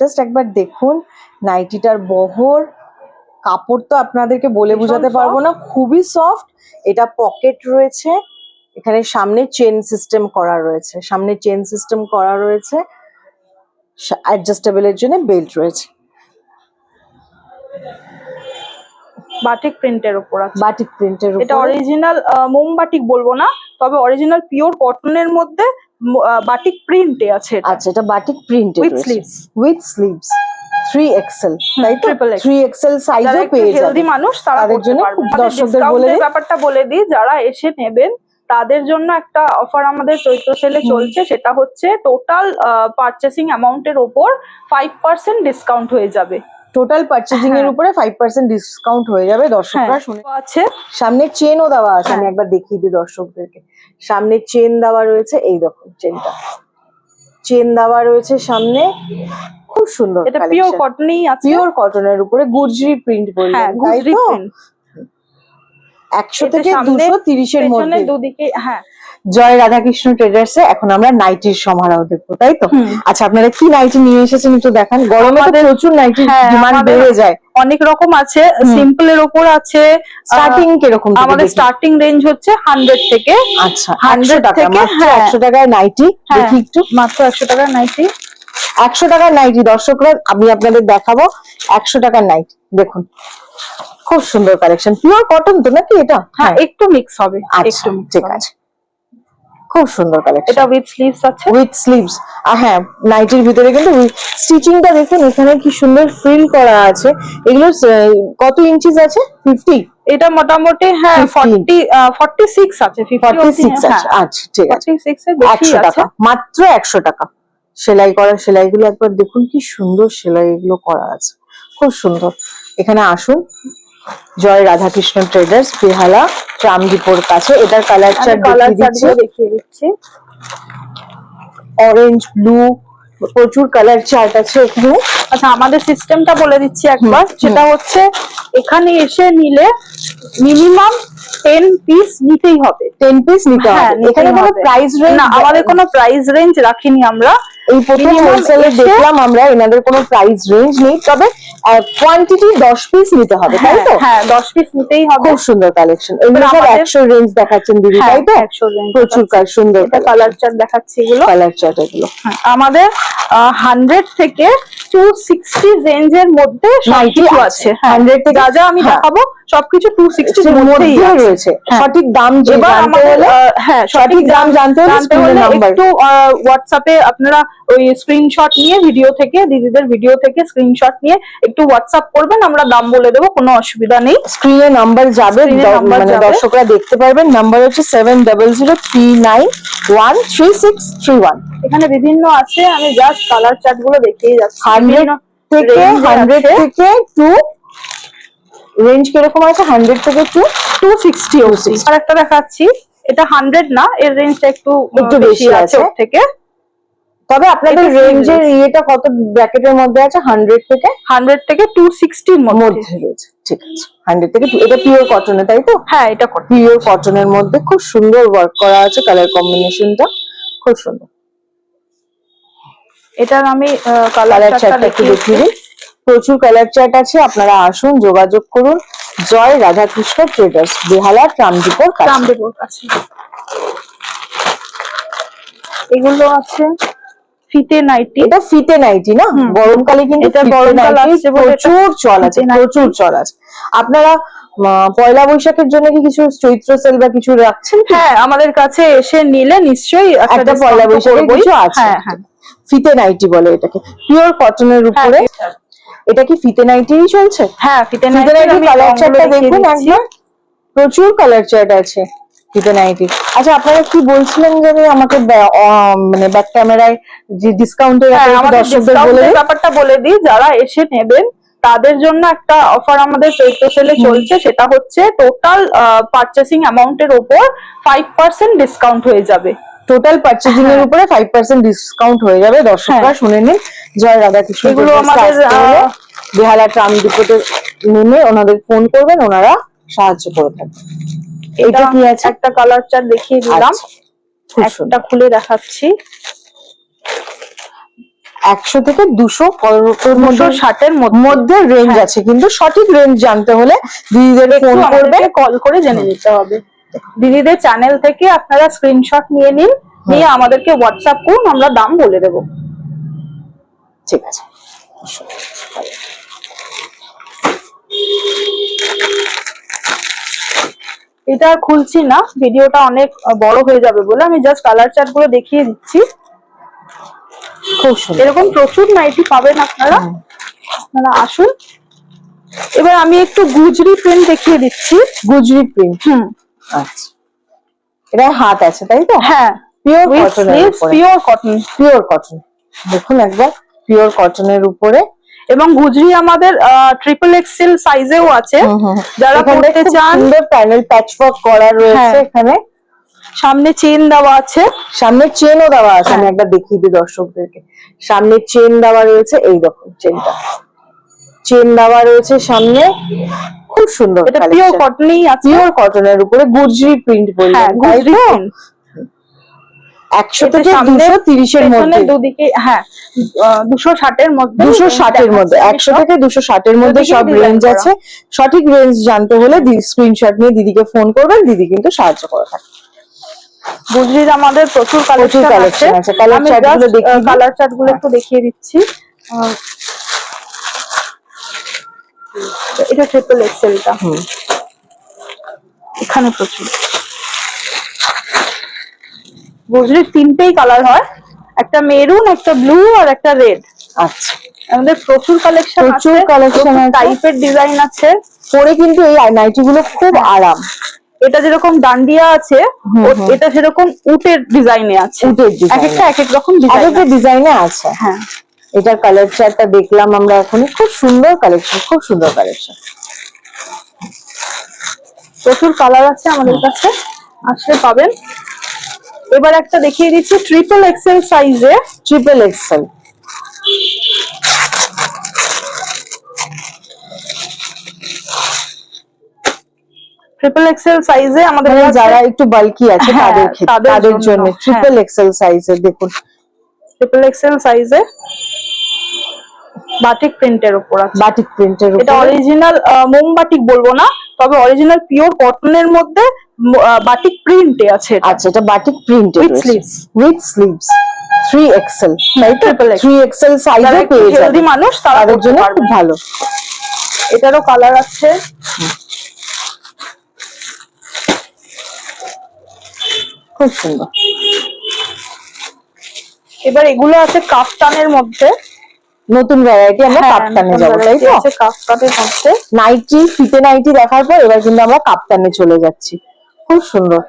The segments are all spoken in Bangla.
জাস্ট একবার দেখুন নাইটিটার বহর কাপড় তো আপনাদেরকে বলে বোঝাতে পারব না খুবই সফট এটা পকেট রয়েছে এখানে সামনে চেন সিস্টেম করা রয়েছে সামনে চেন সিস্টেম করা রয়েছে অ্যাডজাস্টেবলের জন্য বেল্ট রয়েছে। বাটিক প্রিন্টের উপর আছে। বাটিক প্রিন্টের এটা অরিজিনাল মোমবাটিক বলব না তবে অরিজিনাল পিওর কটনের মধ্যে বাটিক প্রিন্টে আছে এটা। আচ্ছা এটা batik printed with sleeves with sleeves three XL তাই তো? থ্রি এক্সেল সাইজও পেয়ে হেলদি যাবে। মানুষ তাদের জন্য দর্শকদের বলে দিই। ব্যাপারটা বলে দিই যারা এসে নেবেন তাদের জন্য একটা অফার আমাদের চৈত্র সেলে চলছে সেটা হচ্ছে টোটাল পারচেসিং অ্যামাউন্টের ওপর ফাইভ পার্সেন্ট ডিসকাউন্ট হয়ে যাবে। টোটাল পার্চেসিং এর হ্যাঁ। উপরে ফাইভ পার্সেন্ট ডিসকাউন্ট হয়ে যাবে দর্শকরা হ্যাঁ শুনে আছে। সামনে চেনও দেওয়া আছে আমি হ্যাঁ। একবার দেখিয়ে দিই দর্শকদেরকে। সামনে চেন দেওয়া রয়েছে এই দেখুন চেনটা চেন দেওয়া রয়েছে সামনে খুব সুন্দর এটা পিওর কটনই আছে? পিওর কটনের উপরে গুজরি প্রিন্ট বললেন তাই গুজরি তো? প্রিন্ট একশো এতে থেকে সামনে, দুশো তিরিশের পেছনে মধ্যে। দুদিকে হ্যাঁ। জয় রাধাকৃষ্ণ ট্রেডার্সে এখন আমরা নাইটির সমারোহ দেখব তাই তো? আচ্ছা আপনারা কি নাইটি নিয়ে এসেছেন একটু দেখান? গরমে তো প্রচুর নাইটির হ্যাঁ, ডিমান্ড বেড়ে যায়। অনেক রকম আছে। হুম। সিম্পলের ওপর আছে স্টার্টিং কীরকম আমাদের স্টার্টিং রেঞ্জ হচ্ছে হান্ড্রেড থেকে আচ্ছা 100 একশো থেকে, হ্যাঁ। একশো টাকায় নাইটি হ্যাঁ। দেখি একটু। মাত্র একশো টাকার নাইটি একশো টাকার নাইটি দর্শকরা আমি আপনাদের দেখাবো। একশো টাকার নাইটি দেখুন। খুব সুন্দর কালেকশন পিওর কটন তো নাকি এটা? হ্যাঁ একটু মিক্স হবে আচ্ছা একটু ঠিক আছে। খুব সুন্দর কালেকশন এটা উইথ স্লিভস আছে? উইথ স্লিভস আর হ্যাঁ নাইটির ভিতরে কিন্তু স্টিচিংটা দেখুন এখানে কি সুন্দর ফ্রিল করা আছে। এগুলো কত ইঞ্চিস আছে? ফিফটি এটা মোটামুটি হ্যাঁ 15 ফর্টি ফর্টি সিক্স আছে ফর্টি সিক্স আছে। আচ্ছা ঠিক আছে। ফর্টি সিক্স এর বেশি আছে। মাত্র একশো টাকা। সেলাই করা সেলাইগুলো একবার দেখুন কি সুন্দর সেলাই এগুলো করা আছে। খুব সুন্দর। এখানে আসুন। জয় রাধাকৃষ্ণ ট্রেডার্স বেহালা ট্রামডিপোর কাছে। এটার কালার চার্ট কালার দেখিয়ে দিচ্ছি। অরেঞ্জ ব্লু প্রচুর কালার চার্ট আছে এখানে। আচ্ছা আমাদের সিস্টেমটা বলে দিচ্ছি একবার। সেটা হচ্ছে এখানে এসে নিলে মিনিমাম টেন পিস নিতেই হবে। টেন পিস নিতে হ্যাঁ, হবে। এখানে কোনো প্রাইস রেঞ্জ না আমাদের কোনো প্রাইস রেঞ্জ রাখিনি আমরা। এই প্রথম হোলসেলে দেখলাম আমরা এনাদের কোনো প্রাইস রেঞ্জ নেই তবে কোয়ান্টিটি দশ পিস নিতে হবে তাই হ্যাঁ তো? হ্যাঁ দশ পিস নিতেই হবে। খুব সুন্দর কালেকশন এগুলো সব আমাদের- একশো রেঞ্জ দেখাচ্ছেন দিদি হ্যাঁ তাই তো? একশো range প্রচুর সুন্দর কালার চার্ট দেখাচ্ছি এগুলো। কালার চার্ট এগুলো। আমাদের হান্ড্রেড থেকে টু সিক্সটি রেঞ্জের মধ্যে সবকিছু আছে। 100 থেকে যা যা আমি। দেখাবো সবকিছু টু সিক্সটির এর মধ্যেই মধ্যেও আছে। রয়েছে। সঠিক দাম জানতে হলে হ্যাঁ সঠিক দাম জানতে হলে জানতে স্ক্রিনের হলে নাম্বার একটু হোয়াটসঅ্যাপে আপনারা ওই স্ক্রিনশট নিয়ে ভিডিও থেকে দিদিদের ভিডিও থেকে স্ক্রিনশট নিয়ে একটু হোয়াটসঅ্যাপ করবেন আমরা দাম বলে দেবো কোনো অসুবিধা নেই। স্ক্রিনে নাম্বার যাবে মানে দর্শকরা দেখতে পারবেন নাম্বার হচ্ছে seven double zero three nine one three six three one এখানে বিভিন্ন আছে আমি জাস্ট কালার চার্টগুলো দেখিয়ে যাচ্ছি। হান্ড্রেড থেকে হান্ড্রেড থেকে টু রেঞ্জ কীরকম আছে? হান্ড্রেড থেকে টু টু সিক্সটি আর একটা দেখাচ্ছি। এটা হান্ড্রেড না এর রেঞ্জটা একটু একটু বেশি আছে। থেকে। তবে আপনাদের রেঞ্জের ইয়েটা কত ব্র্যাকেটের মধ্যে আছে? হান্ড্রেড থেকে? হান্ড্রেড থেকে টু সিক্সটির মধ্যে। রয়েছে। ঠিক আছে। হান্ড্রেড থেকে এটা পিওর কটনে তাই তো? হ্যাঁ এটা পিওর কটনের মধ্যে খুব সুন্দর ওয়ার্ক করা আছে কালার কম্বিনেশনটা খুব সুন্দর। এটার আমি কালার চার্টটা চার্টটা একটু দেখিয়ে দিই। প্রচুর কালার চার্ট আছে আপনারা আসুন যোগাযোগ করুন। জয় রাধাকৃষ্ণ ট্রেডার্স বেহালা ট্রামডিপোর রামদেবর কাছে। এগুলো আছে ফিতে নাইটি। এটা ফিতে নাইটি না? গরমকালে কিন্তু এটা গরমকাল আসছে বলে প্রচুর চল আছে প্রচুর চল আছে। আপনারা পয়লা বৈশাখের জন্য কি কিছু চৈত্র সেল বা কিছু রাখছেন হ্যাঁ আমাদের কাছে এসে নিলে নিশ্চয়ই একটা পয়লা তো বৈশাখের কিছু আছে। হ্যাঁ হ্যাঁ। ফিতে নাইটি বলে এটাকে। পিওর কটনের হ্যাঁ, উপরে। এটা কি ফিতে নাইটিই চলছে? হ্যাঁ ফিতে নাইটি কালার চার্টটা দেখুন একবার। প্রচুর কালার চার্ট আছে ফিতে নাইটি আচ্ছা আপনারা কি বলছিলেন জানি আমাকে মানে ব্যাক ক্যামেরায় যে ডিসকাউন্টের হ্যাঁ আমাদের দর্শকদের বলে ব্যাপারটা বলে দিই যারা এসে নেবেন তাদের জন্য একটা অফার আমাদের চৈত্র সেলে চলছে সেটা হচ্ছে টোটাল পারচেসিং অ্যামাউন্টের ওপর ফাইভ পার্সেন্ট ডিসকাউন্ট হয়ে যাবে। টোটাল পার্চেসিং এর। উপরে ফাইভ পার্সেন্ট ডিসকাউন্ট হয়ে যাবে। দর্শকরা হ্যাঁ। শুনে নিন। জয় রাধাকৃষ্ণ এগুলো আমাদের, বেহালা ট্রাম ডিপোতে নেমে ওনাদের ফোন করবেন ওনারা সাহায্য করে থাকবেন। এটা কি আছে? একটা কালার চার্ট দেখিয়ে দিলাম। আচ্ছা, একটা খুলে দেখাচ্ছি। একশো থেকে দুশো দুশো মধ্যে ষাটের মধ্যে। মধ্যে রেঞ্জ হ্যাঁ। আছে কিন্তু সঠিক রেঞ্জ জানতে হলে দিদিদের ফোন করবে কল করে জেনে নিতে হবে। দিদিদের চ্যানেল থেকে আপনারা স্ক্রিনশট নিয়ে নিন নিয়ে আমাদেরকে হোয়াটসঅ্যাপ করুন আমরা দাম বলে দেবো। ঠিক আছে। এটা আর খুলছি না ভিডিওটা অনেক বড় হয়ে যাবে বলে আমি জাস্ট কালার চার্টগুলো দেখিয়ে দিচ্ছি। খুব সুন্দর। এরকম প্রচুর নাইটি পাবেন আপনারা। আপনারা আসুন। এবার আমি একটু গুজরি প্রিন্ট দেখিয়ে দিচ্ছি। গুজরি প্রিন্ট হুম। আচ্ছা। এটা হাত আছে তাই তো? হ্যাঁ পিওর উপরে। পিওর কটন পিওর কটন দেখুন একবার পিওর কটনের উপরে। এবং গুজরি আমাদের ট্রিপল এক্সেল সাইজেও আছে। যারা পড়তে চান প্যানেল প্যাচওয়ার্ক করা রয়েছে হ্যাঁ। এখানে। সামনে চেন দেওয়া আছে। সামনে চেনও দেওয়া আছে আমি হ্যাঁ। একবার দেখিয়ে দিই দর্শকদেরকে। সামনে চেন দেওয়া রয়েছে এই দেখুন চেনটা চেন দেওয়া রয়েছে সামনে। খুব সুন্দর এটা পিওর কটনই আছে। পিওর কটনের উপরে গুজরি প্রিন্ট হ্যাঁ বললেন গুজরি তো একশো থেকে দুশো তিরিশের মধ্যে। দুদিকে হ্যাঁ দুশো ষাটের মধ্যে দুশো ষাটের মধ্যে একশো থেকে দুশো ষাটের মধ্যে সব রেঞ্জ আছে। সঠিক রেঞ্জ জানতে হলে স্ক্রিনশট নিয়ে দিদিকে ফোন করবেন দিদি কিন্তু সাহায্য করে থাকে। গুজরির আমাদের প্রচুর কালেকশন আছে। কালার চার্টগুলো একটু দেখিয়ে দিচ্ছি। এটা ট্রিপল এক্সেলটা হুম। এখানে প্রচুর। গুজরির তিনটেই কালার হয়। একটা মেরুন একটা ব্লু আর একটা রেড আচ্ছা। আমাদের প্রচুর কালেকশন প্রচুর আছে। টাইপের ডিজাইন আছে। পরে কিন্তু এই নাইটি গুলো খুব আরাম। এটা যেরকম ডান্ডিয়া আছে। এটা সেরকম উটের ডিজাইনে আছে। উটের এক একটা এক এক রকম ডিজাইনে আছে। হ্যাঁ। এটার কালার চার্টটা দেখলাম আমরা এখন খুব সুন্দর কালেকশন খুব সুন্দর কালেকশন প্রচুর কালার আছে আমাদের কাছে আসলে পাবেন। এবার একটা দেখিয়ে দিচ্ছি ট্রিপল এক্সেল সাইজে ট্রিপল এক্সেল ট্রিপল এক্সেল সাইজে আমাদের মানে যারা একটু বাল্কি আছে হ্যাঁ, তাদের তাদের জন্য। ট্রিপল এক্সেল সাইজের দেখুন। ট্রিপল এক্সেল সাইজে বাটিক প্রিন্টের উপর আছে। বাটিক প্রিন্টের এটা অরিজিনাল মোমবাটিক বলব না তবে অরিজিনাল পিওর কটনের মধ্যে বাটিক প্রিন্টে আছে। আচ্ছা এটা batik printed With sleeves. With sleeves three XL তাই তো Triple XL। থ্রি এক্সেল যারা সাইজে পেয়ে হেলদি যাবেন মানুষ তারা তাদের জন্য। খুব ভালো। এটারও কালার আছে। খুব সুন্দর। এবার এগুলো আছে কাফতানের মধ্যে। নতুন ভ্যারাইটি আমরা হ্যাঁ, কাপ্তানে যাব তাই তো? মধ্যে নাইটি ফিতে নাইটি দেখার পর এবার কিন্তু আমরা কাপ্তানে চলে যাচ্ছি। খুব সুন্দর।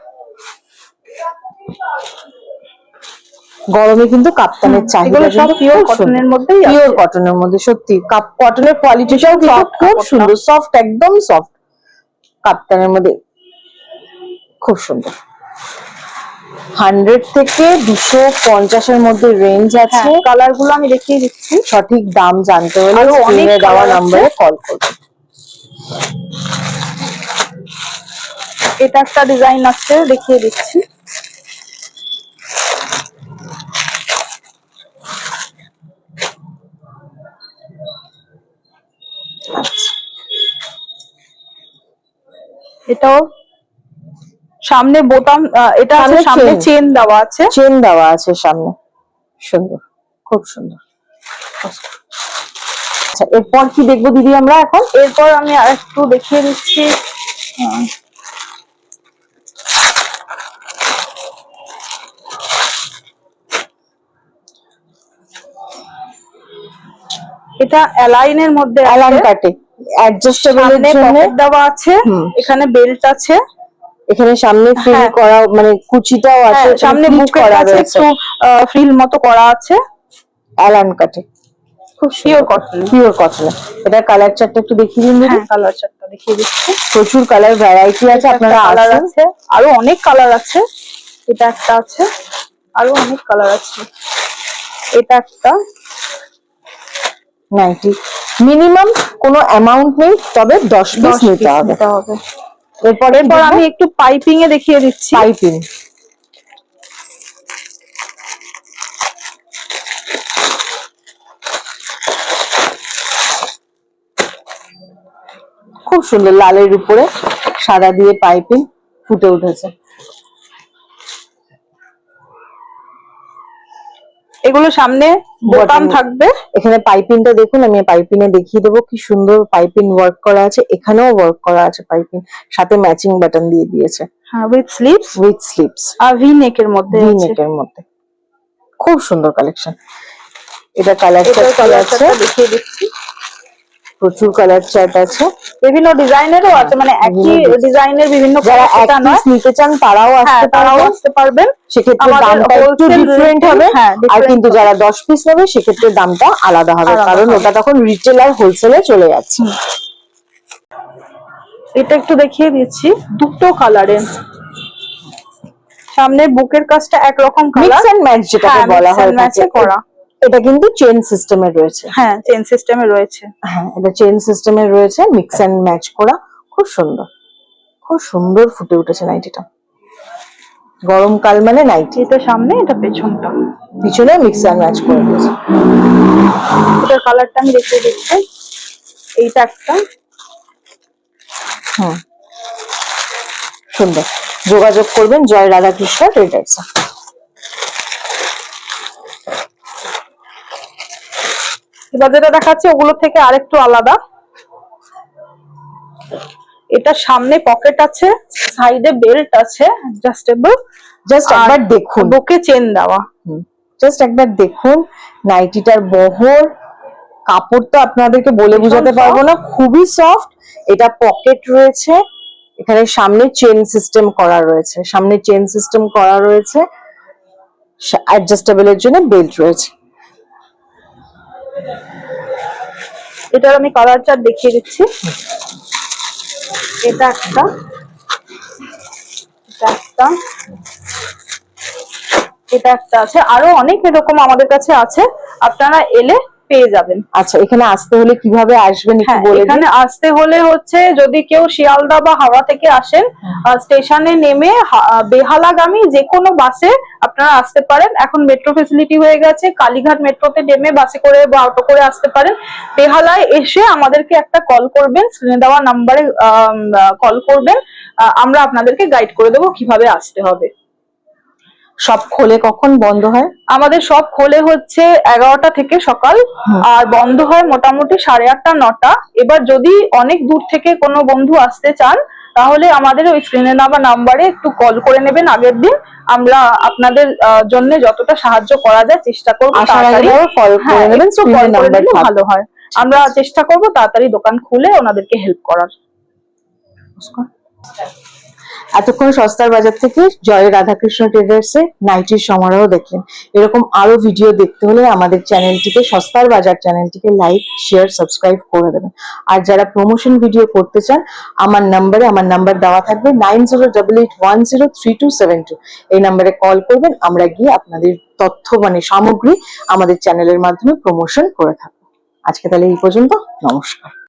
গরমে কিন্তু কাপ্তানের চাহিদা পিওর কটনের পিওর কটনের মধ্যে সত্যি। কাপ কটনের কোয়ালিটিটাও কিন্তু খুব সুন্দর সফট একদম সফট কাপ্তানের মধ্যে খুব সুন্দর। হান্ড্রেড থেকে দুশো পঞ্চাশের মধ্যে রেঞ্জ আছে। হ্যাঁ কালারগুলো আমি দেখিয়ে দিচ্ছি। সঠিক দাম জানতে হলে অনেক স্ক্রিনে দেওয়া নাম্বারে কল করবেন এটা একটা ডিজাইন আছে দেখিয়ে দিচ্ছি। আচ্ছা। এটাও সামনে বোতাম এটা আছে সামনে চেন দেওয়া আছে। চেন দেওয়া আছে সামনে। সুন্দর খুব সুন্দর। আচ্ছা এরপর কি দেখব দিদি আমরা এখন? এরপর আমি আর একটু দেখিয়ে দিচ্ছি। এটা অ্যালাইনের মধ্যে অ্যালান আছে কাটে অ্যাডজাস্টেবলের সামনে জন্য। পকেট দেওয়া আছে। এখানে বেল্ট আছে। এখানে সামনে ফিল হ্যাঁ। করা মানে কুচিটাও আছে হ্যাঁ, সামনে বুকের কাছে একটু ফ্রিল মতো করা আছে। অ্যালান কাটে খুব পিওর কটন পিওর কটন এটা কালার চারটা একটু দেখিয়ে দিন দিদি। হ্যাঁ কালার চারটা দেখিয়ে দিচ্ছি। প্রচুর কালার ভ্যারাইটি আছে আপনারা কালার আছে। আরও অনেক কালার আছে। এটা একটা আছে। আরও অনেক কালার আছে। এটা একটা। নাইনটি মিনিমাম কোনো অ্যামাউন্ট নেই তবে দশ পিস নিতে হবে। এরপরে এরপর আমি একটু পাইপিং এ দেখিয়ে দিচ্ছি। পাইপিং খুব সুন্দর লালের উপরে সাদা দিয়ে পাইপিং ফুটে উঠেছে। এগুলো সামনে বোতাম থাকবে। এখানে পাইপিংটা দেখুন আমি পাইপিনে দেখিয়ে দেবো কি সুন্দর পাইপিং ওয়ার্ক করা আছে। এখানেও ওয়ার্ক করা আছে পাইপিং সাথে ম্যাচিং বাটন দিয়ে দিয়েছে। হ্যাঁ উইথ স্লিপস উইথ স্লিপস আর ভি নেকের মধ্যে ভি আছে। নেকের মধ্যে। খুব সুন্দর কালেকশন এটা কালার কালার দেখিয়ে দিচ্ছি। প্রচুর কালার চার্ট আছে। বিভিন্ন ডিজাইনেরও আছে মানে একই ডিজাইনের বিভিন্ন যারা এক পিস নিতে চান তারাও হ্যাঁ আসতে তারাও আসতে পারবেন। সেক্ষেত্রে দামটা একটু ডিফারেন্ট হবে। হ্যাঁ, আর কিন্তু যারা দশ পিস নেবে সেক্ষেত্রে দামটা আলাদা হবে। কারণ ওটা তখন রিটেল আর হোলসেলে চলে যাচ্ছে। এটা একটু দেখিয়ে দিচ্ছি। দুটো কালারের সামনে বুকের কাজটা একরকম কালার মিক্স এন্ড ম্যাচ যেটাকে বলা হয়। করা। এটা কিন্তু চেন সিস্টেমে রয়েছে। হ্যাঁ চেন সিস্টেমে রয়েছে। হ্যাঁ এটা চেন সিস্টেমে রয়েছে মিক্স এন্ড ম্যাচ করা খুব সুন্দর। খুব সুন্দর ফুটে উঠেছে নাইটিটা। গরমকাল মানে নাইটি। এটা সামনে এটা পেছনটা। পিছনে মিক্স এন্ড ম্যাচ করে দিয়েছে। এটার কালারটা আমি দেখিয়ে দিচ্ছি। এইটা একটা হুম। সুন্দর। যোগাযোগ করবেন জয় রাধাকৃষ্ণ ট্রেডার্স। এবার যেটা দেখাচ্ছি ওগুলো থেকে আরেকটু আলাদা। এটা সামনে পকেট আছে সাইডে বেল্ট আছে অ্যাডজাস্টেবল জাস্ট একবার দেখুন। বুকে চেন দেওয়া। জাস্ট একবার দেখুন নাইটিটার বহর। কাপড় তো আপনাদেরকে বলে বোঝাতে পারব না খুবই সফট এটা পকেট রয়েছে। এখানে সামনে চেন সিস্টেম করা রয়েছে। সামনে চেন সিস্টেম করা রয়েছে। অ্যাডজাস্টেবলের জন্য বেল্ট রয়েছে। এটার আমি কালার চার্ট দেখিয়ে দিচ্ছি। এটা একটা এটা একটা এটা একটা আছে। আরও অনেক এরকম আমাদের কাছে আছে। আপনারা এলে পেয়ে যাবেন। আচ্ছা এখানে আসতে হলে কীভাবে আসবেন একটু হ্যাঁ বলে দিন? এখানে আসতে হলে হচ্ছে যদি কেউ শিয়ালদা বা হাওড়া থেকে আসেন স্টেশনে নেমে বেহালাগামী যে কোনো বাসে আপনারা আসতে পারেন। এখন মেট্রো ফেসিলিটি হয়ে গেছে কালীঘাট মেট্রোতে নেমে বাসে করে বা অটো করে আসতে পারেন। বেহালায় এসে আমাদেরকে একটা কল করবেন স্ক্রিনে দেওয়া নাম্বারে কল করবেন। আমরা আপনাদেরকে গাইড করে দেবো কীভাবে আসতে হবে। সব খোলে কখন বন্ধ হয়? আমাদের সব খোলে হচ্ছে এগারোটা থেকে সকাল আর বন্ধ হয় মোটামুটি সাড়ে আটটা নটা। এবার যদি অনেক দূর থেকে কোনো বন্ধু আসতে চান তাহলে আমাদের ওই স্ক্রিনে নামা নাম্বারে একটু কল করে নেবেন আগের দিন। আমরা আপনাদের জন্য যতটা সাহায্য করা যায় চেষ্টা করব হ্যাঁ, ভালো হয়। আমরা চেষ্টা করব তাড়াতাড়ি দোকান খুলে ওনাদেরকে হেল্প করার। এতক্ষণ সস্তার বাজার থেকে জয় রাধাকৃষ্ণ ট্রেডার্স এ নাইটির সমারোহ দেখলেন। এরকম আরও ভিডিও দেখতে হলে আমাদের চ্যানেলটিকে, সস্তার বাজার চ্যানেলটিকে লাইক শেয়ার সাবস্ক্রাইব করে দেবেন। আর যারা প্রমোশন ভিডিও করতে চান, আমার নাম্বারে আমার নাম্বার দেওয়া থাকবে nine zero double eight one zero three two seven two এই নাম্বারে কল করবেন, আমরা গিয়ে আপনাদের তথ্য মানে সামগ্রী আমাদের চ্যানেলের মাধ্যমে প্রমোশন করে থাকব। আজকে তাহলে এই পর্যন্ত, নমস্কার।